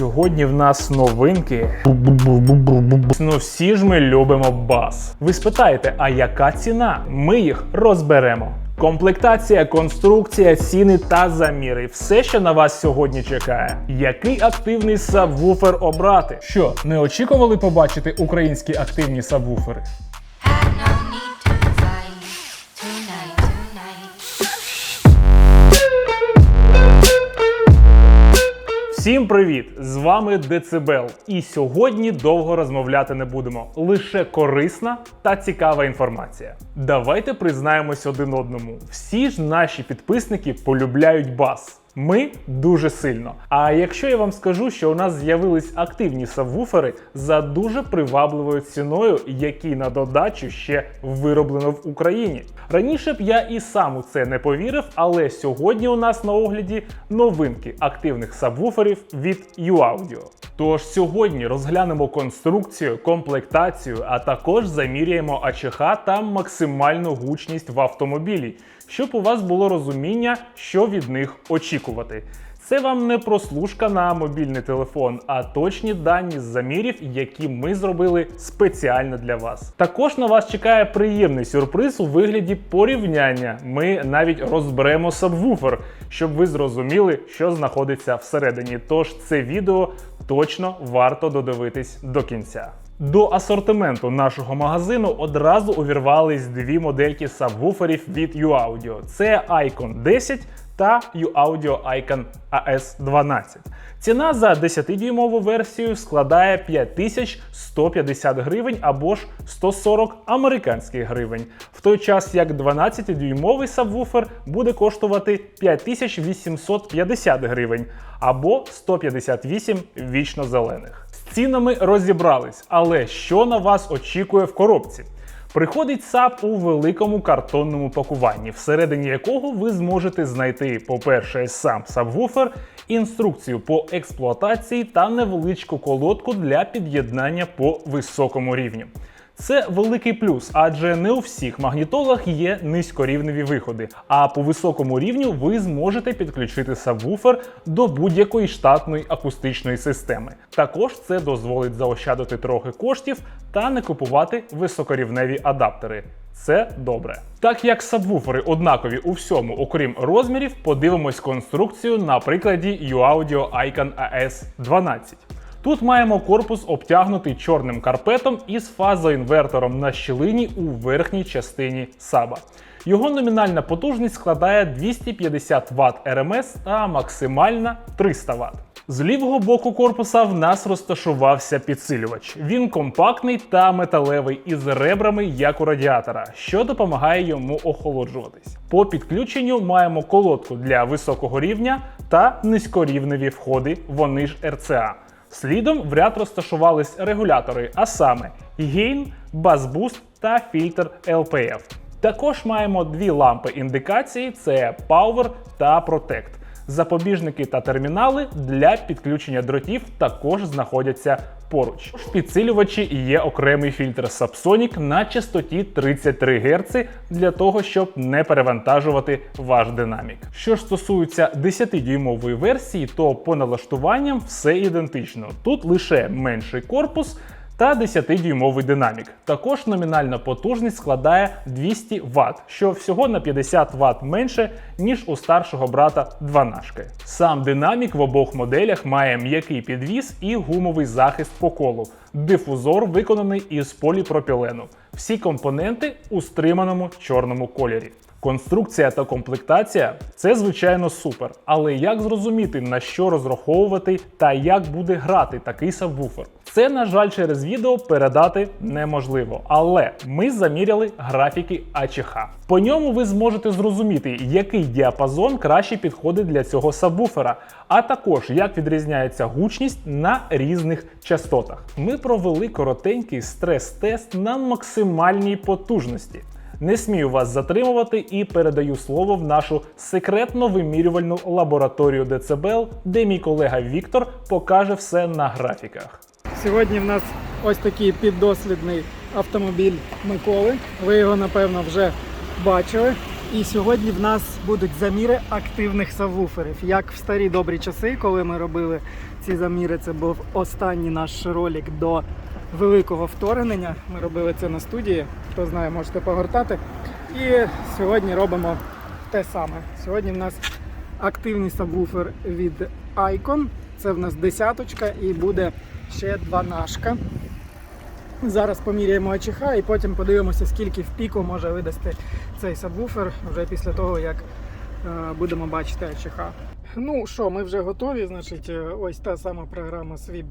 Сьогодні в нас новинки. Ну всі ж ми любимо бас. Ви спитаєте, а яка ціна? Ми їх розберемо. Комплектація, конструкція, ціни та заміри все, що на вас сьогодні чекає. Який активний сабвуфер обрати? Що, не очікували побачити українські активні сабвуфери? Всім привіт! З вами Децибел. І сьогодні довго розмовляти не будемо. Лише корисна та цікава інформація. Давайте признаємось один одному. Всі ж наші підписники полюбляють бас. Ми дуже сильно. А якщо я вам скажу, що у нас з'явились активні сабвуфери за дуже привабливою ціною, які на додачу ще вироблено в Україні. Раніше б я і сам у це не повірив, але сьогодні у нас на огляді новинки активних сабвуферів від UAudio. Тож сьогодні розглянемо конструкцію, комплектацію, а також заміряємо АЧХ та максимальну гучність в автомобілі, щоб у вас було розуміння, що від них очікувати. Це вам не прослушка на мобільний телефон, а точні дані з замірів, які ми зробили спеціально для вас. Також на вас чекає приємний сюрприз у вигляді порівняння. Ми навіть розберемо сабвуфер, щоб ви зрозуміли, що знаходиться всередині. Тож це відео точно варто додивитись до кінця. До асортименту нашого магазину одразу увірвались дві модельки сабвуферів від UAudio. Це Icon 10 та UAudio Icon AS12. Ціна за 10-дюймову версію складає 5150 гривень або ж 140 американських гривень, в той час як 12-дюймовий сабвуфер буде коштувати 5850 гривень або 158 вічно зелених. Цінами розібрались, але що на вас очікує в коробці? Приходить САП у великому картонному пакуванні, всередині якого ви зможете знайти, по-перше, сам сабвуфер, інструкцію по експлуатації та невеличку колодку для під'єднання по високому рівню. Це великий плюс, адже не у всіх магнітолах є низькорівневі виходи. А по високому рівню ви зможете підключити сабвуфер до будь-якої штатної акустичної системи. Також це дозволить заощадити трохи коштів та не купувати високорівневі адаптери. Це добре. Так як сабвуфери однакові у всьому, окрім розмірів, подивимось конструкцію на прикладі UAudio Icon AS12. Тут маємо корпус обтягнутий чорним карпетом із фазоінвертором на щілині у верхній частині саба. Його номінальна потужність складає 250 Вт РМС та максимальна 300 Вт. З лівого боку корпуса в нас розташувався підсилювач. Він компактний та металевий із ребрами, як у радіатора, що допомагає йому охолоджуватись. По підключенню маємо колодку для високого рівня та низькорівневі входи, вони ж RCA. Слідом в ряд розташувались регулятори, а саме Bass Boost та фільтр LPF. Також маємо дві лампи індикації: це Power та Protect. Запобіжники та термінали для підключення дротів також знаходяться поруч. В підсилювачі є окремий фільтр Subsonic на частоті 33 Гц для того, щоб не перевантажувати ваш динамік. Що ж стосується 10-дюймової версії, то по налаштуванням все ідентично. Тут лише менший корпус та 10-дюймовий динамік. Також номінальна потужність складає 200 Вт, що всього на 50 Вт менше, ніж у старшого брата 12. Сам динамік в обох моделях має м'який підвіс і гумовий захист по колу. Дифузор виконаний із поліпропілену. Всі компоненти у стриманому чорному кольорі. Конструкція та комплектація це звичайно супер, але як зрозуміти на що розраховувати та як буде грати такий сабвуфер? Це, на жаль, через відео передати неможливо, але ми заміряли графіки АЧХ. По ньому ви зможете зрозуміти, який діапазон краще підходить для цього сабвуфера, а також як відрізняється гучність на різних частотах. Ми провели коротенький стрес-тест на максимальній потужності. Не смію вас затримувати і передаю слово в нашу секретно вимірювальну лабораторію Децибел, де мій колега Віктор покаже все на графіках. Сьогодні в нас ось такий піддослідний автомобіль Миколи. Ви його напевно вже бачили. І сьогодні в нас будуть заміри активних сабвуферів. Як в старі добрі часи, коли ми робили ці заміри, це був останній наш ролик до великого вторгнення. Ми робили це на студії. Хто знає, можете погортати. І сьогодні робимо те саме. Сьогодні в нас активний сабвуфер від Icon. Це в нас десяточка і буде ще дванашка. Зараз поміряємо АЧХ і потім подивимося, скільки в піку може видасти цей сабвуфер вже після того, як е, будемо бачити АЧХ. Ну що, ми вже готові. Значить, е, ось та сама програма Swib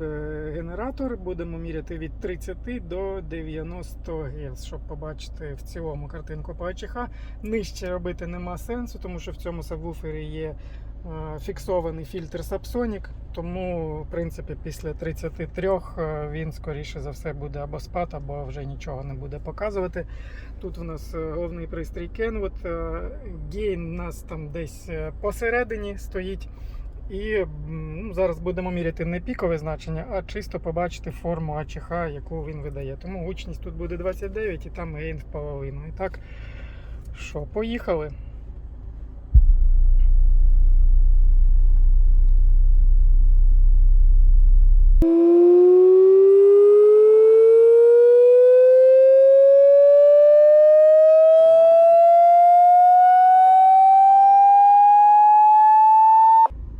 генератор. Будемо міряти від 30 до 90 Гц, щоб побачити в цілому картинку по. Нижче робити нема сенсу, тому що в цьому сабвуфері є е, фіксований фільтр Subsonic, тому в принципі після 33 е, він скоріше за все буде або спад, або вже нічого не буде показувати. Тут у нас е, головний пристрій Kenwood, е, гейн у нас там десь е, посередині стоїть. І ну, зараз будемо міряти не пікове значення, а чисто побачити форму АЧХ, яку він видає. Тому гучність тут буде 29 і там гейн в половину. І так, що, поїхали.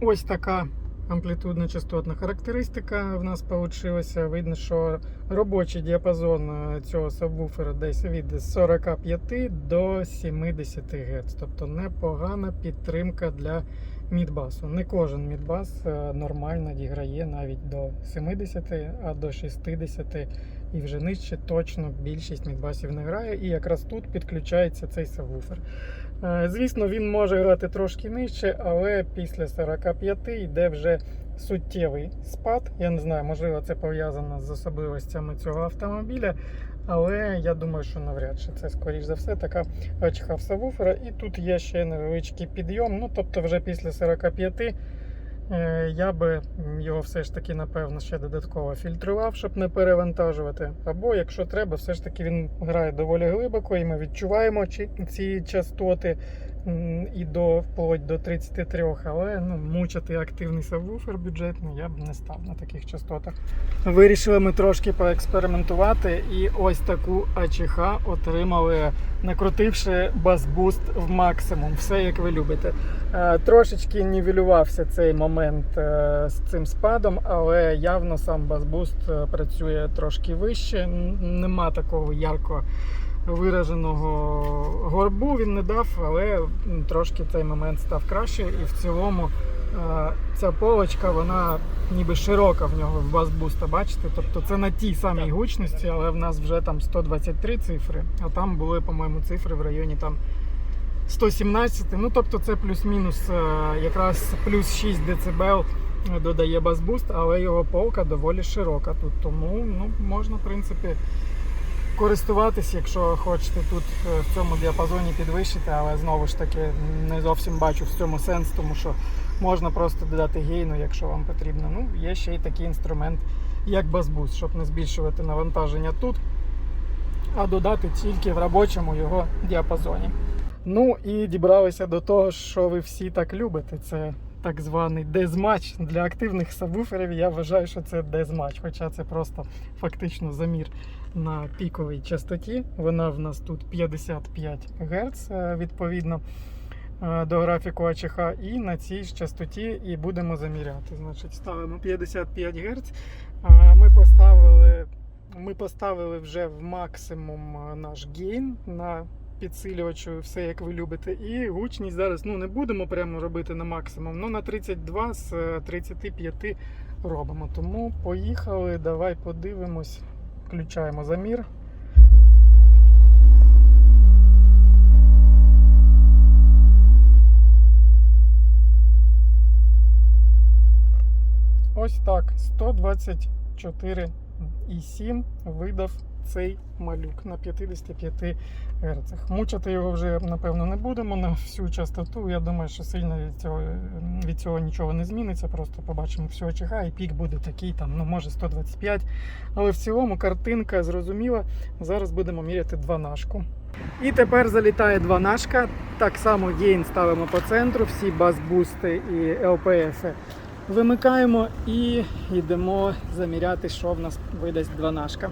Ось така амплітудна частотна характеристика в нас вийшла. Видно, що робочий діапазон е, цього сабвуфера десь від 45 до 70 Гц. Тобто непогана підтримка для мідбасу. Не кожен мідбас е, нормально діграє навіть до 70, а до 60 і вже нижче точно більшість мідбасів не грає. І якраз тут підключається цей сабвуфер. Е, Звісно, він може грати трошки нижче, але після 45 йде вже суттєвий спад. Я не знаю, можливо, це пов'язано з особливостями цього автомобіля. Але я думаю, що навряд чи це, скоріш за все, така очка в. І тут є ще невеличкий підйом. Ну, тобто, вже після 45 е, я би його все ж таки, напевно, ще додатково фільтрував, щоб не перевантажувати. Або, якщо треба, все ж таки він грає доволі глибоко, і ми відчуваємо ці частоти і до вплоть до 33, але ну, мучити активний сабвуфер бюджетний я б не став на таких частотах. Вирішили ми трошки поекспериментувати, і ось таку АЧХ отримали, накрутивши бас-буст в максимум, все як ви любите. Е, Трошечки нівелювався цей момент е, з цим спадом, але явно сам бас-буст е, працює трошки вище. Нема такого ярко вираженого горбу він не дав, але трошки цей момент став краще. І в цілому е, ця полочка, вона ніби широка в нього в бас-буста, бачите? Тобто це на тій самій гучності, але в нас вже там 123 цифри, а там були, по-моєму, цифри в районі там 117. Ну тобто це плюс-мінус е, якраз плюс 6 дБ додає бас-буст, але його полка доволі широка тут. Тому ну, можна, в принципі, користуватись, якщо хочете тут е, в цьому діапазоні підвищити, але знову ж таки не зовсім бачу в цьому сенс, тому що можна просто додати гейну, якщо вам потрібно. Ну, є ще й такий інструмент, як бас-буст, щоб не збільшувати навантаження тут, а додати тільки в робочому його діапазоні. Ну і дібралися до того, що ви всі так любите. Це так званий дезмач. Для активних сабвуферів я вважаю, що це дезмач, хоча це просто фактично замір на піковій частоті. Вона в нас тут 55 Гц е, відповідно е, до графіку АЧХ, і на цій ж частоті і будемо заміряти. Значить, ставимо 55 Гц. Е, Ми поставили, ми поставили вже в максимум наш гейн на підсилювачу, все як ви любите. І гучність зараз ну, не будемо прямо робити на максимум, ну на 32 з е, 35 робимо. Тому поїхали, давай подивимось. Включаємо замір. Ось так. 124,7 видав цей малюк на 55 Гц. Мучити його вже напевно не будемо на всю частоту. Я думаю, що сильно від цього, від цього нічого не зміниться. Просто побачимо всього чиха, і пік буде такий, там, ну може 125. Але в цілому картинка зрозуміла. Зараз будемо міряти дванашку. І тепер залітає дванашка. Так само гейн ставимо по центру, всі бас-бусти і ЛПФ вимикаємо і йдемо заміряти, що в нас видасть дванашка.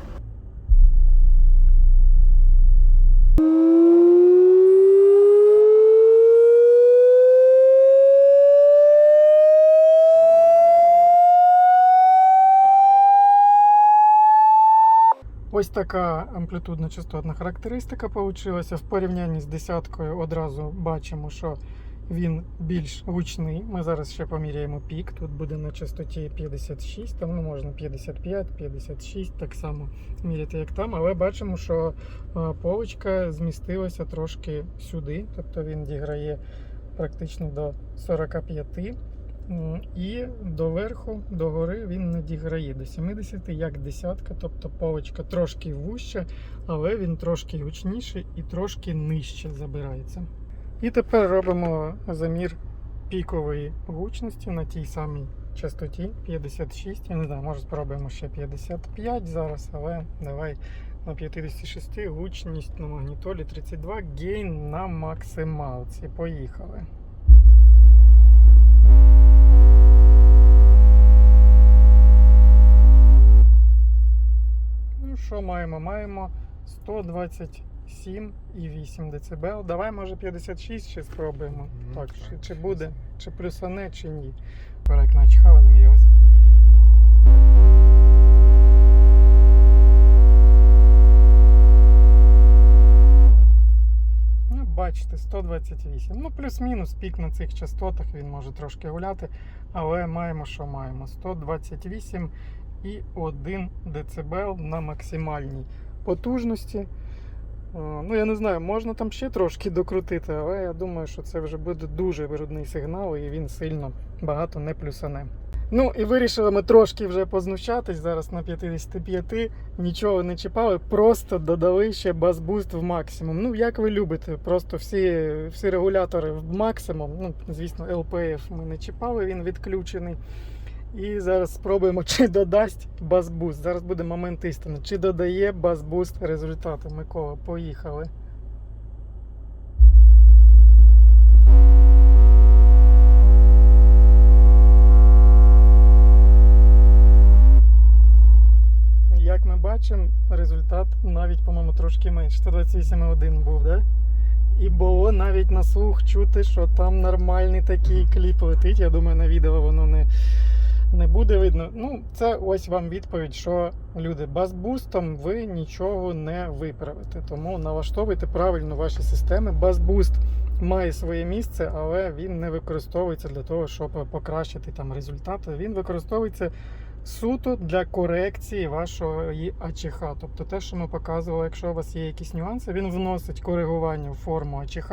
Ось така амплітудно-частотна характеристика получилася. В порівнянні з десяткою одразу бачимо, що він більш гучний. Ми зараз ще поміряємо пік. Тут буде на частоті 56, там ну, можна 55, 56, так само міряти, як там. Але бачимо, що е, полочка змістилася трошки сюди, тобто він діграє практично до 45. М, І доверху, до гори він не діграє до 70, як десятка, тобто полочка трошки вужча, але він трошки гучніший і трошки нижче забирається. І тепер робимо замір пікової гучності на тій самій частоті 56. Я не знаю, може спробуємо ще 55 зараз, але давай на 56 гучність на магнітолі 32, гейн на максималці. Поїхали. Ну, що маємо? Маємо 127,8 дБ. Давай, може, 56 ще спробуємо. Ну, так, чи, так, чи щас. буде, чи плюсане, чи ні. Перек начхава змірялася. Ну, бачите, 128. Ну, плюс-мінус пік на цих частотах, він може трошки гуляти, але маємо, що маємо. 128 і 1 дБ на максимальній потужності. Е, Ну, я не знаю, можна там ще трошки докрутити, але я думаю, що це вже буде дуже вирудний сигнал і він сильно багато не плюсане. Ну і вирішили ми трошки вже познущатись зараз на 55, нічого не чіпали, просто додали ще бас-буст в максимум. Ну, як ви любите, просто всі, всі регулятори в максимум. Ну, звісно, LPF ми не чіпали, він відключений. І зараз спробуємо, чи додасть бас-буст. Зараз буде момент істини. Чи додає бас-буст результати. Микола, поїхали. Як ми бачимо, результат навіть, по-моєму, трошки менше. 128,1 був, да? І було навіть на слух чути, що там нормальний такий кліп летить. Я думаю, на відео воно не, не буде видно. Ну, це ось вам відповідь, що люди, бас-бустом ви нічого не виправите. Тому налаштовуйте правильно ваші системи. Бас-буст має своє місце, але він не використовується для того, щоб покращити там результати. Він використовується суто для корекції вашої АЧХ. Тобто те, що ми показували, якщо у вас є якісь нюанси, він вносить коригування в форму АЧХ.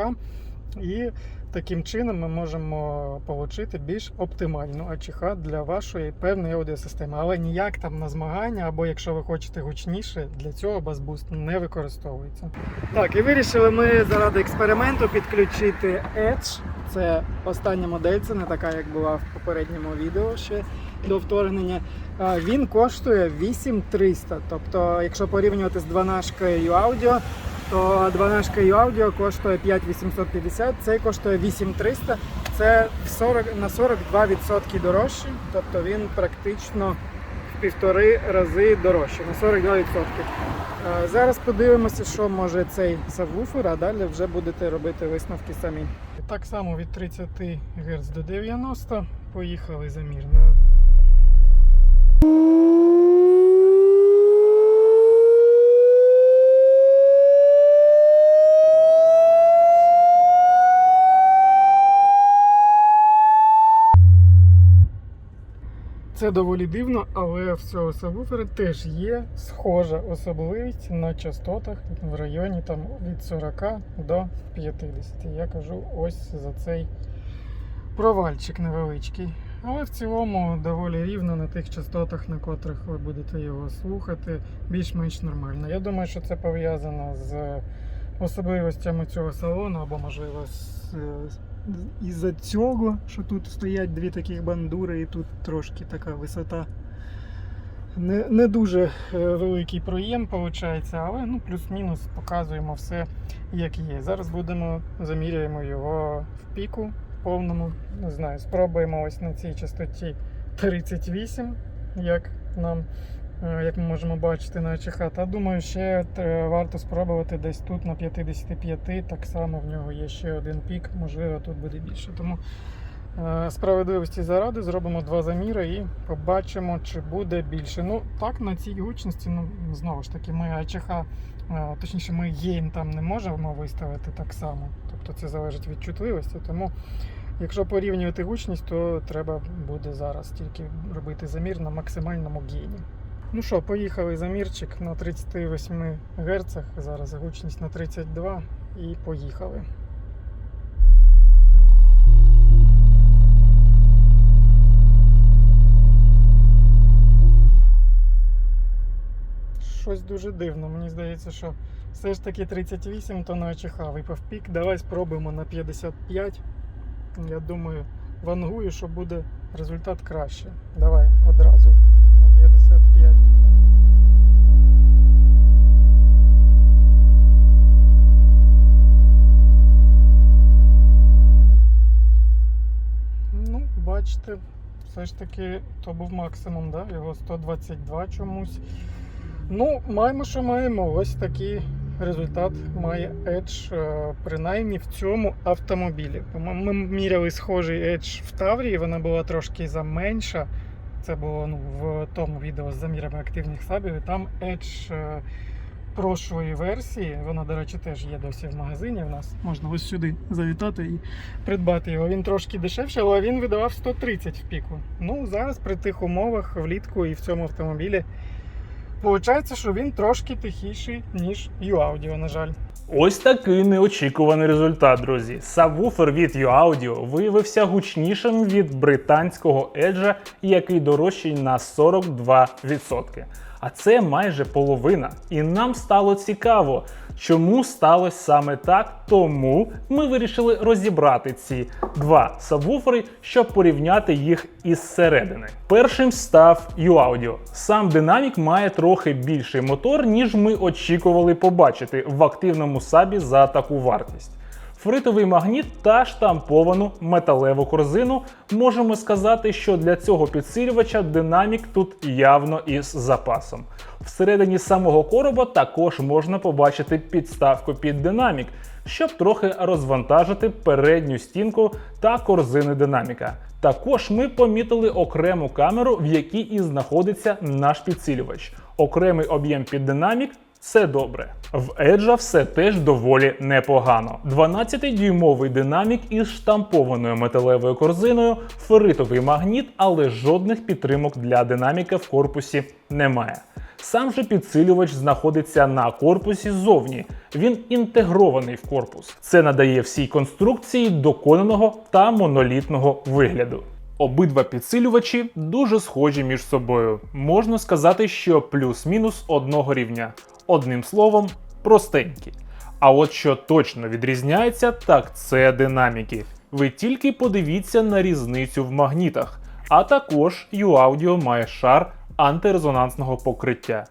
І таким чином ми можемо отримати більш оптимальну АЧХ для вашої певної аудіосистеми. Але ніяк там на змагання, або якщо ви хочете гучніше, для цього басбуст не використовується. Так, і вирішили ми заради експерименту підключити Edge. Це остання модель, це не така, як була в попередньому відео ще до вторгнення. Він коштує 8300. Тобто, якщо порівнювати з 12 аудіо, то 12 аудіо коштує 5850, цей коштує 8300. Це 40, на 42% дорожче, тобто він практично в півтори рази дорожче, на 42%. Е, Зараз подивимося, що може цей сабвуфер, а далі вже будете робити висновки самі. Так само від 30 Гц до 90 поїхали замір Це доволі дивно, але в цього сабвуфера теж є схожа особливість на частотах в районі там, від 40 до 50. Я кажу ось за цей провальчик невеличкий. Але в цілому доволі рівно на тих частотах, на котрих ви будете його слухати, більш-менш нормально. Я думаю, що це пов'язано з особливостями цього салону, або можливо з, із-за цього, що тут стоять дві таких бандури, і тут трошки така висота. Не, не дуже е, великий проєм виходить, але ну, плюс-мінус показуємо все як є. Зараз будемо заміряємо його в піку повному. Не знаю, спробуємо ось на цій частоті 38, як нам. Е, Як ми можемо бачити на АЧХ, та думаю, ще е, варто спробувати десь тут на 55, так само в нього є ще один пік, можливо, тут буде більше. Тому е, справедливості заради зробимо два заміри і побачимо, чи буде більше. Ну так, на цій гучності, ну знову ж таки, ми АЧХ, точніше, ми гейм там не можемо виставити так само. Тобто це залежить від чутливості. Тому, якщо порівнювати гучність, то треба буде зараз тільки робити замір на максимальному гейні. Ну що, поїхали замірчик на 38 Гц, зараз гучність на 32 і поїхали. Щось дуже дивно. Мені здається, що все ж таки 38 то на ОЧХ випав пік. Давай спробуємо на 55. Я думаю, вангую, що буде результат краще. Давай одразу 55. Ну, бачите, все ж таки то був максимум, да? його 122 чомусь. Ну, маємо, що маємо. Ось такий результат має Edge, е, принаймні в цьому автомобілі. Ми міряли схожий Edge в Таврії, вона була трошки заменша. Це було ну, в тому відео з замірами активних сабів. Там Edge е, прошлої версії, вона, до речі, теж є досі в магазині. У нас можна ось сюди завітати і придбати його. Він трошки дешевший, але він видавав 130 в піку. Ну, зараз при тих умовах влітку і в цьому автомобілі. Получається, що він трошки тихіший, ніж U-Audio, на жаль. Ось такий неочікуваний результат, друзі. Сабвуфер від U-Audio виявився гучнішим від британського Edge, який дорожчий на 42%. А це майже половина. І нам стало цікаво, чому сталося саме так. Тому ми вирішили розібрати ці два сабвуфери, щоб порівняти їх із середини. Першим став U-Audio. Сам динамік має трохи більший мотор, ніж ми очікували побачити в активному сабі за таку вартість. Фритовий магніт та штамповану металеву корзину. Можемо сказати, що для цього підсилювача динамік тут явно із запасом. Всередині самого короба також можна побачити підставку під динамік, щоб трохи розвантажити передню стінку та корзини динаміка. Також ми помітили окрему камеру, в якій і знаходиться наш підсилювач. Окремий об'єм під динамік це добре. В Edge все теж доволі непогано. 12-дюймовий динамік із штампованою металевою корзиною, ферритовий магніт, але жодних підтримок для динаміка в корпусі немає. Сам же підсилювач знаходиться на корпусі ззовні. Він інтегрований в корпус. Це надає всій конструкції доконаного та монолітного вигляду. Обидва підсилювачі дуже схожі між собою. Можна сказати, що плюс-мінус одного рівня. Одним словом, простенькі. А от що точно відрізняється, так це динаміки. Ви тільки подивіться на різницю в магнітах. А також U-Audio має шар антирезонансного покриття.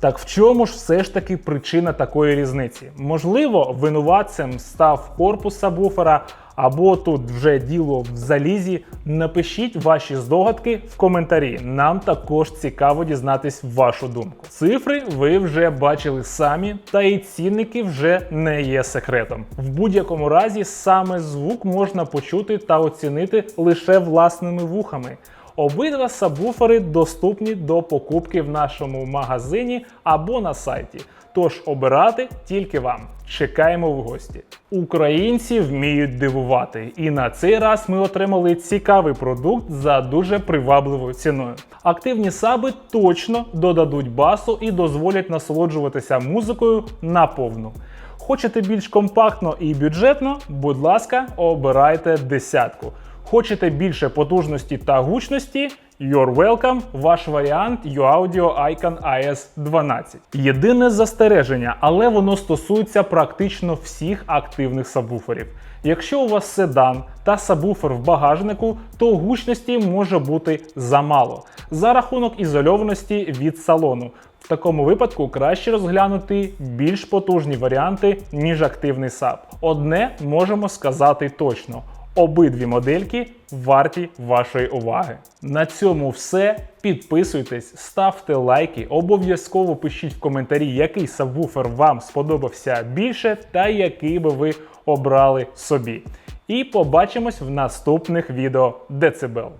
Так в чому ж все ж таки причина такої різниці? Можливо, винуватцем став корпус сабвуфера, або тут вже діло в залізі. Напишіть ваші здогадки в коментарі. Нам також цікаво дізнатись вашу думку. Цифри ви вже бачили самі, та і цінники вже не є секретом. В будь-якому разі саме звук можна почути та оцінити лише власними вухами. Обидва сабвуфери доступні до покупки в нашому магазині або на сайті. Тож обирати тільки вам. Чекаємо в гості. Українці вміють дивувати, і на цей раз ми отримали цікавий продукт за дуже привабливою ціною. Активні саби точно додадуть басу і дозволять насолоджуватися музикою наповну. Хочете більш компактно і бюджетно? Будь ласка, обирайте десятку. Хочете більше потужності та гучності? You're welcome, ваш варіант UAudio Icon AS12. Єдине застереження, але воно стосується практично всіх активних сабвуферів. Якщо у вас седан та сабвуфер в багажнику, то гучності може бути замало за рахунок ізольованості від салону. В такому випадку краще розглянути більш потужні варіанти, ніж активний саб. Одне можемо сказати точно. Обидві модельки варті вашої уваги. На цьому все. Підписуйтесь, ставте лайки, обов'язково пишіть в коментарі, який сабвуфер вам сподобався більше та який би ви обрали собі. І побачимось в наступних відео Децибел.